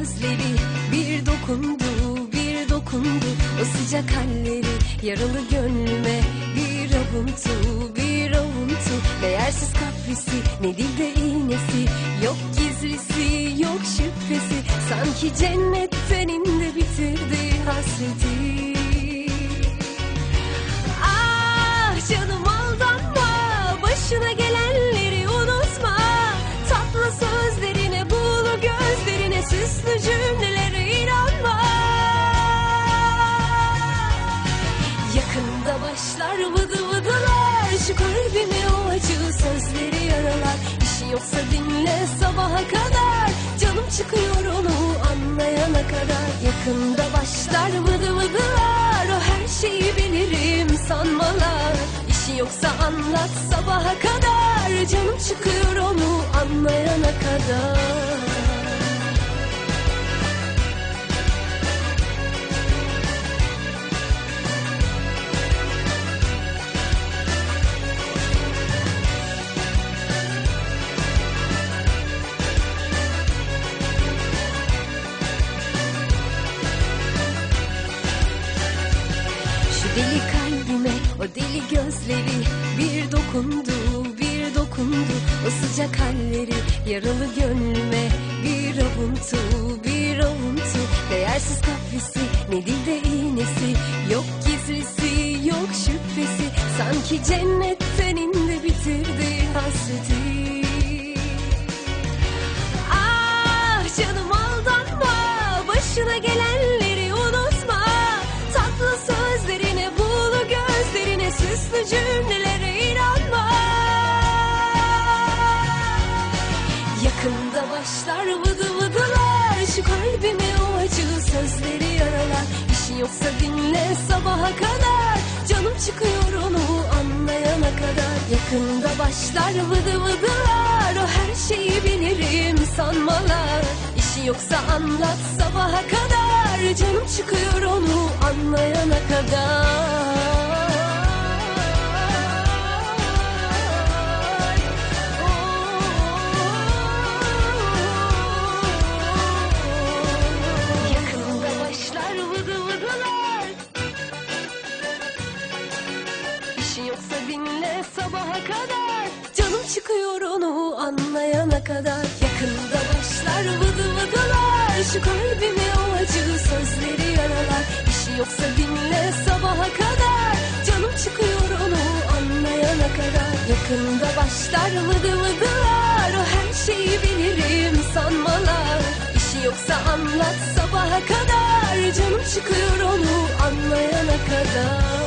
gözleri bir dokundu bir dokundu. O sıcak halleri yaralı gönlüme bir avuntu bir avuntu. Değersiz kaprisi ne dilde iğnesi. Yok gizlisi yok şüphesi. Sanki cennetten indi bitirdi hasreti acı sözleri yaralar İşi yoksa dinle sabaha kadar. Canım çıkıyor onu anlayana kadar. Yakında başlar vıdı vıdılar. O her şeyi bilirim sanmalar. İşi yoksa anlat sabaha kadar. Canım çıkıyor onu anlayana kadar deli kalbime o deli gözleri bir dokundu bir dokundu. O sıcak halleri yaralı gönlüme bir avuntu bir avuntu. Değersiz kaprisi ne dilde iğnesi yok gizlisi yok şüphesi. Sanki cennetten indi bitirdi hasreti. Ah canım aldanma Başına gelenleri cümlelere inanma. Yakında başlar vıdı vıdılar Şu kalbimi o acı sözleri yaralar. İşi yoksa dinle sabaha kadar. Canım çıkıyor onu anlayana kadar. Yakında başlar vıdı vıdılar O her şeyi bilirim sanmalar. İşi yoksa anlat sabaha kadar. Canım çıkıyor onu anlayana kadar Dinle sabaha kadar Canım çıkıyor onu anlayana kadar. Yakında başlar vıdı vıdılar Şu kalbimi o acı sözleri yaralar. İşi yoksa dinle sabaha kadar Canım çıkıyor onu anlayana kadar. Yakında başlar vıdı vıdılar O her şeyi bilirim sanmalar. İşi yoksa anlat sabaha kadar Canım çıkıyor onu anlayana kadar